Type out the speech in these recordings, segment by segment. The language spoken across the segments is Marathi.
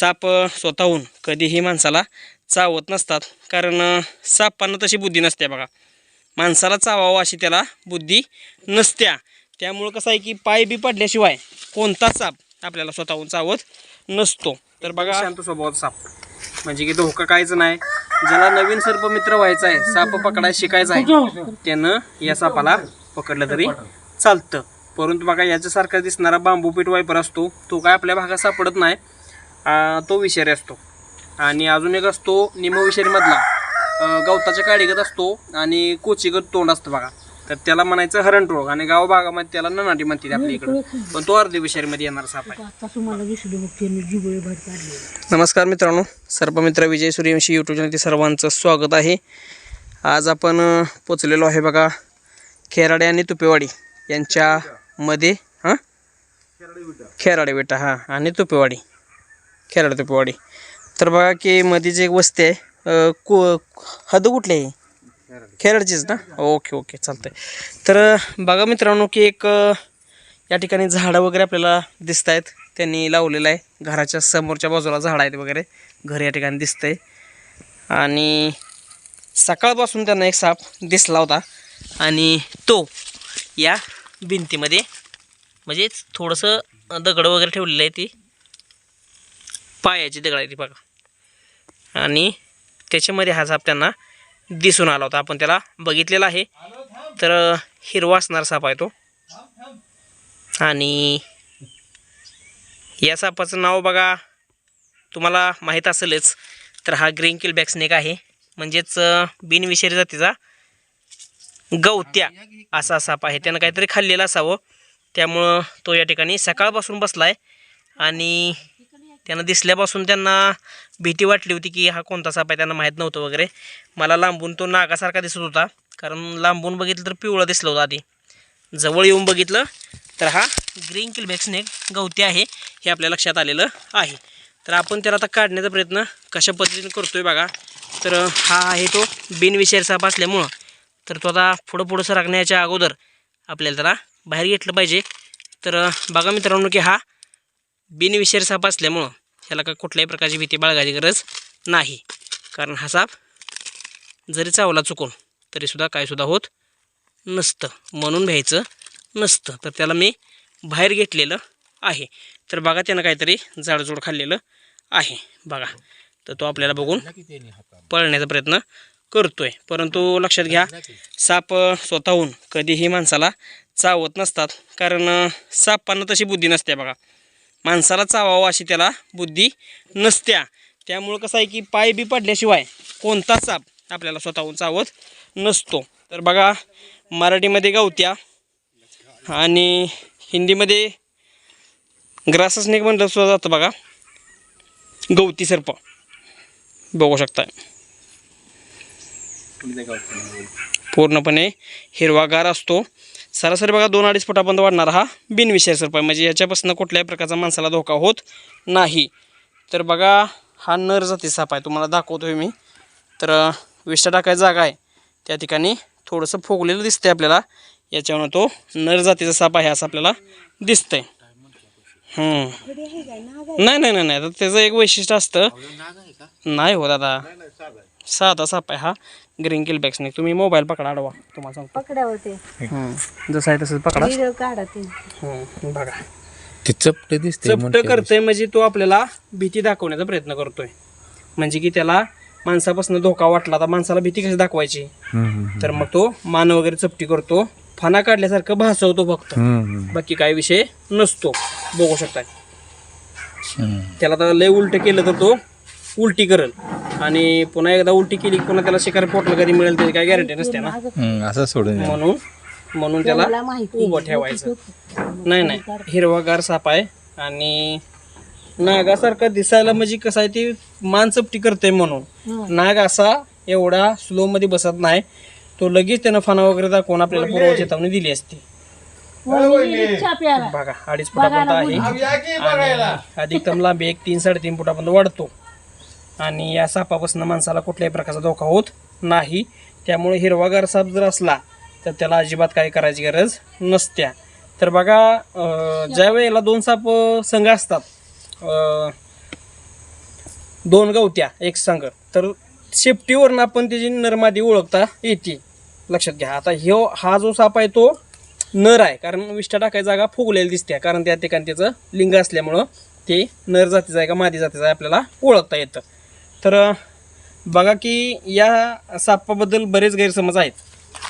साप स्वतःहून कधीही माणसाला चावत नसतात. कारण सापांना तशी बुद्धी नसते बघा. माणसाला चावावं अशी त्याला बुद्धी नसत्या. त्यामुळं कसं आहे की पाय बी पडल्याशिवाय कोणता साप आपल्याला स्वतःहून चावत नसतो. तर बघा. शांत स्वभावात साप. म्हणजे की धोका कायच नाही. ज्याला नवीन सर्प मित्र व्हायचा आहे साप पकडायला शिकायचा आहे त्यानं या सापाला पकडलं तरी चालतं. परंतु बघा याच्यासारखा दिसणारा बांबू पीठ वायपर असतो तो काय आपल्या भागात सापडत नाही. तो विषारी असतो. आणि अजून एक असतो निमविषारीमधला गवताच्या काडीगत असतो आणि कोचीगत तोंड असतं बघा. तर त्याला म्हणायचं हरण रोग आणि गाव भागामध्ये त्याला ननाटी म्हणते आपल्या इकडं. पण तो अर्धे विषारीमध्ये येणार साप आहे. नमस्कार मित्रांनो सर्पमित्र विजय सूर्यवंशी यूट्यूब चॅनल सर्वांचं स्वागत आहे. आज आपण पोचलेलो आहे बघा खेराडे आणि तुपेवाडी यांच्यामध्ये हां? खेराडे बेटा हां. आणि तुपेवाडी. खेराडे तर बघा की मध्ये जे एक वस्ती आहे कु हद कुठली आहे? खेराडचीच ना? ओके ओके चालतंय. तर बघा मित्रांनो की एक या ठिकाणी झाडं वगैरे आपल्याला दिसत आहेत त्यांनी लावलेलं आहे. घराच्या समोरच्या बाजूला झाडं आहेत वगैरे. घर या ठिकाणी दिसतंय. आणि सकाळपासून त्यांना एक साप दिसला होता. आणि तो या भिंतीमध्ये म्हणजेच थोडंसं दगड वगैरे ठेवलेलं आहे ती. पायाची दगड आहे ती बघा. आणि त्याच्यामध्ये हा साप त्यांना दिसून आला होता. आपण त्याला बघितलेला आहे. तर हिरवा असणारा साप आहे तो. आणि या सापाचं नाव बघा. तुम्हाला माहीत असेलच तर हा ग्रीन किल बॅक स्नेक आहे. म्हणजेच बिनविषारी जातीचा गवत्या असा साप आहे. त्यानं काहीतरी खाल्लेला असावं. त्यामुळं तो या ठिकाणी सकाळपासून बसला आहे आणि त्यांना दिसल्यापासून त्यांना भीती वाटली होती की हा कोणता साप आहे त्यांना माहीत नव्हतं वगैरे. मला लांबून तो नागासारखा दिसत होता. कारण लांबून बघितलं तर पिवळा दिसलं होतं आधी. जवळ येऊन बघितलं तर हा ग्रीन किलबॅक स्नेक गवती आहे हे आपल्या लक्षात आलेलं आहे. तर आपण त्याला आता काढण्याचा प्रयत्न कशा पद्धतीने करतो आहे बघा. तर हा आहे तो बिनविषारी साप असल्यामुळं. तर तो आता पुढं पुढं सरकण्याच्या अगोदर आपल्याला त्याला बाहेर घेतलं पाहिजे. तर बघा मित्रांनो की हा बिनविषारी साप असल्यामुळं ह्याला का कुठल्याही प्रकारची भीती बाळगायची गरज नाही. कारण हा साप जरी चावला चुकून तरीसुद्धा काहीसुद्धा होत नसतं. म्हणून भ्यायचं नसतं. तर त्याला मी बाहेर घेतलेलं आहे. तर बघा त्यानं काहीतरी जाडजूड खाल्लेलं आहे. बघा. तर तो आपल्याला बघून पळण्याचा प्रयत्न करतोय. परंतु लक्षात घ्या साप स्वतःहून कधीही माणसाला चावत नसतात. कारण सापांना तशी बुद्धी नसते बघा. माणसाला चावावं अशी त्याला बुद्धी नसत्या. त्यामुळं कसं आहे की पाय बी पडल्याशिवाय कोणता साप आपल्याला स्वतःहून चावत नसतो. तर बघा मराठीमध्ये गवत्या आणि हिंदीमध्ये ग्रास स्नेक म्हणलं सुद्धा जातं बघा. गवती सर्प. बघू शकता पूर्णपणे हिरवागार असतो. सरासरी बघा दोन अडीच फुटापर्यंत वाढणार हा बिनविषारी सर्प आहे म्हणजे याच्यापासून कुठल्याही प्रकारचा माणसाला धोका होत नाही. तर बघा हा नर जाती साप आहे. तुम्हाला दाखवतोय मी. तर अ, विष्ठा टाकायची जागा आहे. त्या ठिकाणी थोडंसं फोगलेलं दिसतंय आपल्याला. याच्यावर तो नर जातीचा साप आहे असं आपल्याला दिसतंय. नाही नाही नाही नाही. तर त्याचं एक वैशिष्ट्य असतं. नाही हो दादा. साधा साप आहे हा. ग्रीन किल बॅक्स नाही. तुम्ही मोबाईल पकडा अडवा तुम्हाला सांगतो. पकड्यावर ते हम्म. जसं आहे तसंच पकडा. व्हिडिओ काढा ते. हम्म, बघा. ते चपटे दिसते चपट करतोय म्हणजे तो आपल्याला भीती दाखवण्याचा प्रयत्न करतोय. म्हणजे की त्याला माणसापासून धोका वाटला तर माणसाला भीती कशी दाखवायची? तर मग तो मान वगैरे चपटी करतो. फाना काढल्यासारखं भासवतो फक्त. बाकी काही विषय नसतो. बघू शकताय. त्याला तर लय उलट केलं तर तो उलटी करल आणि पुन्हा एकदा उलटी केली पुन्हा त्याला शिकार पोटला कधी मिळेल त्याची काही गॅरंटी नसते ना. असं सोडून द्या. म्हणून म्हणून त्याला उभं ठेवायचं. नाही नाही हिरवागार साप आहे आणि नागासारखा दिसायला म्हणजे कसं आहे ती मान चपटी करते म्हणून. नाग असा एवढा स्लो मध्ये बसत नाही. तो लगेच त्यानं फाना वगैरे दाखवून आपल्याला पूर्व चेतावणी दिली असती. बघा अडीच फुटापर्यंत आहे. आणि अधिकतम लांबी एक तीन साडेतीन फुटापर्यंत वाढतो. आणि या सापापासून माणसाला कुठल्याही प्रकारचा धोका होत नाही. त्यामुळे हिरवागार साप जर असला तर त्याला अजिबात काही करायची गरज नसत्या. तर बघा ज्या वेळेला दोन साप संघ असतात दोन गवत्या एक संघ तर शेपटीवरनं आपण त्याची नरमादी ओळखता येते. लक्षात घ्या. आता ह्यो हा जो साप आहे तो नर आहे. कारण विष्ठा टाकायची जागा फुगलेली दिसते. कारण त्या ठिकाणी त्याचं लिंग असल्यामुळं ते नर जातीचं आहे का मादी जातीचं आहे आपल्याला ओळखता येतं. तर बघा की या सापाबद्दल बरेच गैरसमज आहेत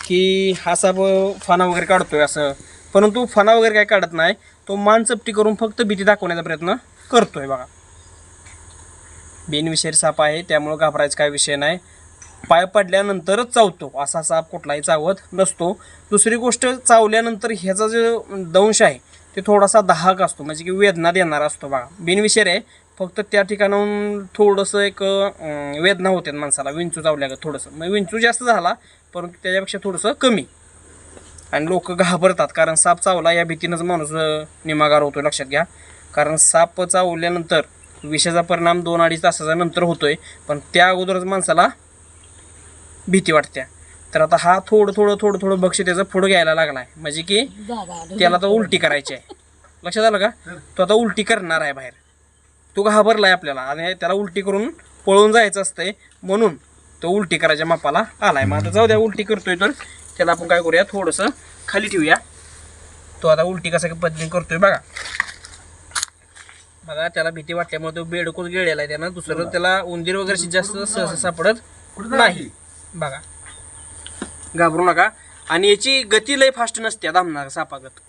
की हा साप फणा वगैरे काढतो आहे असं. परंतु फणा वगैरे काय काढत नाही तो मान चपटी करून फक्त भीती दाखवण्याचा प्रयत्न करतो आहे बघा. बिनविषारी साप आहे त्यामुळं घाबरायचा काय विषय नाही. पाय पडल्यानंतरच चावतो असा साप कुठलाही चावत नसतो. दुसरी गोष्ट चावल्यानंतर ह्याचा जो दंश आहे ते थोडासा दाहक असतो म्हणजे की वेदना देणारा असतो बघा. बिनविषारी आहे फक्त त्या ठिकाणाहून थोडंसं एक वेदना होते माणसाला. विंचू चावल्यागत थोडंसं. मग विंचू जास्त झाला परंतु त्याच्यापेक्षा थोडंसं कमी. आणि लोक घाबरतात कारण साप चावला या भीतीनंच माणूस निमागार होतो लक्षात घ्या. कारण साप चावल्यानंतर विषाचा परिणाम दोन अडीच तासाच्या नंतर होतोय पण त्या अगोदरच माणसाला भीती वाटते तर आता हा थोडं थोडं थोडं थोडं बक्षी त्याचं पुढं घ्यायला लागलाय. म्हणजे की. त्याला तर उलटी करायची आहे. लक्षात आलं का? तो आता उलटी करणार आहे बाहेर. तो घाबरलाय आपल्याला. आणि त्याला उलटी करून पळून जायचं असतंय म्हणून तो उलटी करायच्या मापाला आलाय. मग आता जाऊ द्या उलटी करतोय तर त्याला आपण काय करूया थोडंसं खाली ठेवूया. तो आता उलटी कसा पद्धतीने करतोय बघा. बघा त्याला भीती वाटल्यामुळे तो बेडकूच गेलेला आहे त्यानं. दुसरं त्याला उंदीर वगैरे जास्त सहसा सापडत नाही. बघा. घाबरू नका. आणि याची गती लय फास्ट नसते धामणार सापागत.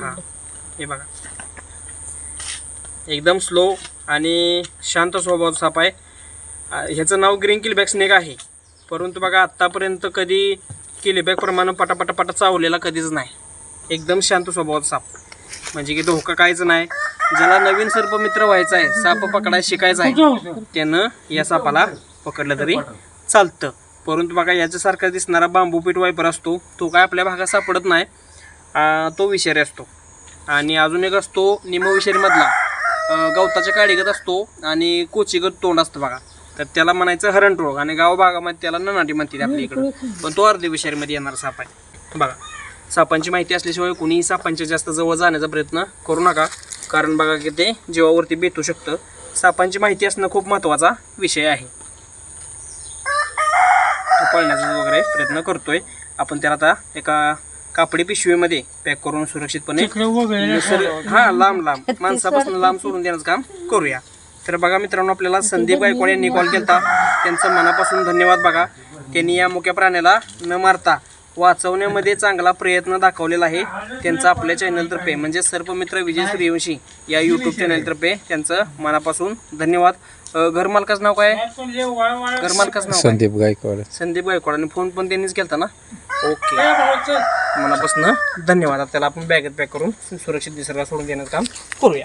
हा. हे बघा. एकदम स्लो आणि शांत स्वभावाचा साप आहे. ह्याचं नाव ग्रीन किलबॅक स्नेक आहे. परंतु बघा आत्तापर्यंत कधी किलबॅक प्रमाणे पटापटापटा चावलेला कधीच नाही. एकदम शांत स्वभावाचा साप. म्हणजे की धोका कायच नाही. ज्याला नवीन सर्पमित्र व्हायचा आहे साप पकडायला शिकायचा आहे त्यानं या सापाला पकडलं तरी चालतं. परंतु बघा याच्यासारखा दिसणारा बांबू पीठ वायपर असतो तो काय आपल्या भागात सापडत नाही. तो विषारी असतो. आणि अजून एक असतो निमविषारीमधला गवताच्या काडीगत असतो आणि कोचीगत तोंड असतं बघा. तर त्याला म्हणायचं हरण रोग आणि गाव भागामध्ये त्याला ननाटी म्हणते आपल्या इकडं. पण तो अर्धे विषारीमध्ये येणारा साप आहे. बघा सापांची माहिती असल्याशिवाय कुणीही सापांच्या जास्त जवळ जाण्याचा प्रयत्न करू नका. कारण बघा की ते जीवावरती बेतू शकतं. सापांची माहिती असणं खूप महत्त्वाचा विषय आहे. तो पळण्याचा वगैरे प्रयत्न करतोय. आपण त्याला आता एका कापडी पिशवीमध्ये पॅक करून सुरक्षितपणे निसर्ग हा लांब लांब. माणसापासून लांब सोडून देण्याचं काम करूया. तर बघा मित्रांनो आपल्याला संदीप गायकवाड यांनी कॉल केला त्यांचं मनापासून धन्यवाद बघा. त्यांनी या मुक्या प्राण्याला न मारता वाचवण्यामध्ये चांगला प्रयत्न दाखवलेला आहे. त्यांचा आपल्या चॅनलतर्फे म्हणजे सर्पमित्र विजय सूर्यवंशी या यूट्यूब चॅनलतर्फे त्यांचं मनापासून धन्यवाद. अं, घरमालकाचं नाव काय? आहे? घरमालकाचं नाव काय? संदीप गायकवाड. संदीप गायकवाड. आणि फोन पण त्यांनीच केलता ना? ओके. मनापासून धन्यवाद. आता त्याला आपण बॅगेत पॅक करून सुरक्षित दिसरला सोडून देण्याचं काम करूया.